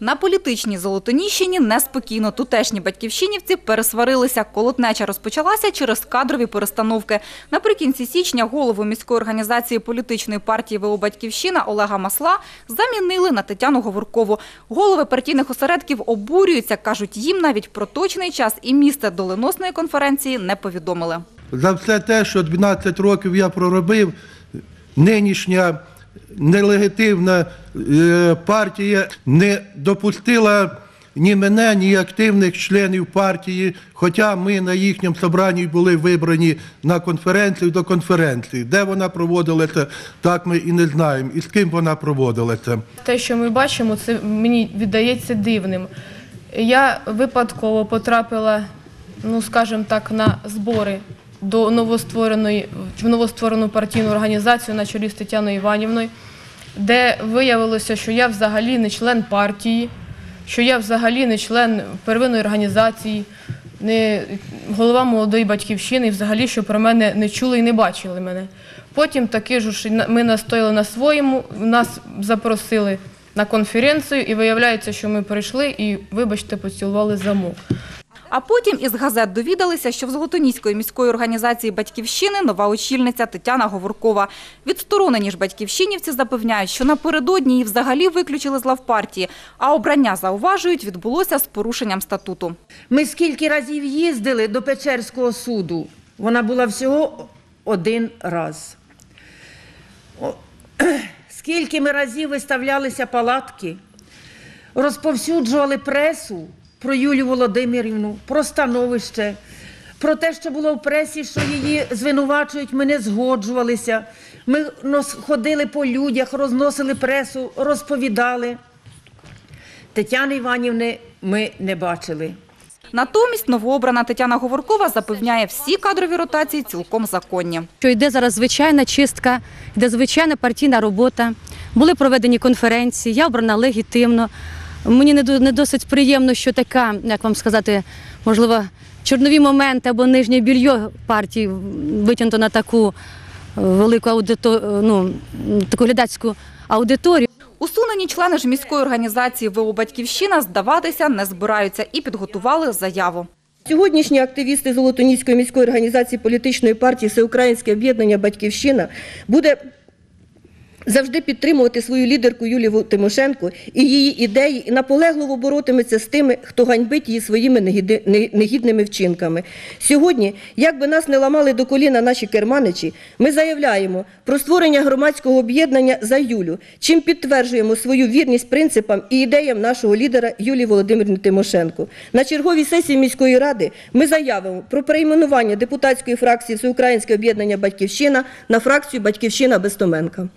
На політичній Золотоніщині неспокійно. Тутешні батьківщинівці пересварилися. Колотнеча розпочалася через кадрові перестановки. Наприкінці січня голову міської організації політичної партії ВО «Батьківщина» Олега Масла замінили на Тетяну Говоркову. Голови партійних осередків обурюються. Кажуть, їм навіть про точний час і місце доленосної конференції не повідомили. За все те, що 12 років я проробив, нинішня нелегітимна е, партія не допустила ні мене, ні активних членів партії, хоча ми на їхньому собранні були вибрані на конференцію до конференції. Де вона проводила це, так ми і не знаємо. І з ким вона проводила це. Те, що ми бачимо, це мені віддається дивним. Я випадково потрапила, ну скажімо так, на збори до новоствореної в новостворену партійну організацію на чолі з Тетяною Іванівною, де виявилося, що я взагалі не член партії, що я взагалі не член первинної організації, не голова молодої батьківщини, і взагалі, що про мене не чули і не бачили мене. Потім таки ж ми настояли на своєму, нас запросили на конференцію, і виявляється, що ми прийшли і, вибачте, поцілували замок. А потім із газет довідалися, що в Золотоніської міської організації «Батьківщини» нова очільниця Тетяна Говоркова. Відсторонені ж батьківщинівці запевняють, що напередодні її взагалі виключили з лав партії, а обрання, зауважують, відбулося з порушенням статуту. Ми скільки разів їздили до Печерського суду. Вона була всього один раз. Скільки ми разів виставлялися палатки, розповсюджували пресу про Юлію Володимирівну, про становище, про те, що було в пресі, що її звинувачують, ми не згоджувалися. Ми ходили по людях, розносили пресу, розповідали. Тетяни Іванівни ми не бачили. Натомість новообрана Тетяна Говоркова запевняє, всі кадрові ротації цілком законні. що йде зараз звичайна чистка, йде звичайна партійна робота. Були проведені конференції, я обрана легітимно. Мені не, до- не досить приємно, що така, як вам сказати, можливо, чорнові моменти або нижнє більйо партії витягнуто на таку е, велику аудито, ну, таку глядацьку аудиторію. Усунені члени ж міської організації ВО «Батьківщина» здаватися не збираються і підготували заяву. Сьогоднішні активісти Золотоніської міської організації політичної партії Всеукраїнське об'єднання Батьківщина буде завжди підтримувати свою лідерку Юлію Тимошенко і її ідеї, і наполегливо боротиметься з тими, хто ганьбить її своїми негідними вчинками. Сьогодні, як би нас не ламали до коліна наші керманичі, ми заявляємо про створення громадського об'єднання за Юлю, чим підтверджуємо свою вірність принципам і ідеям нашого лідера Юлії Володимирівни Тимошенко. На черговій сесії міської ради ми заявимо про перейменування депутатської фракції Всеукраїнське об'єднання Батьківщина на фракцію Батьківщина Безтоменка.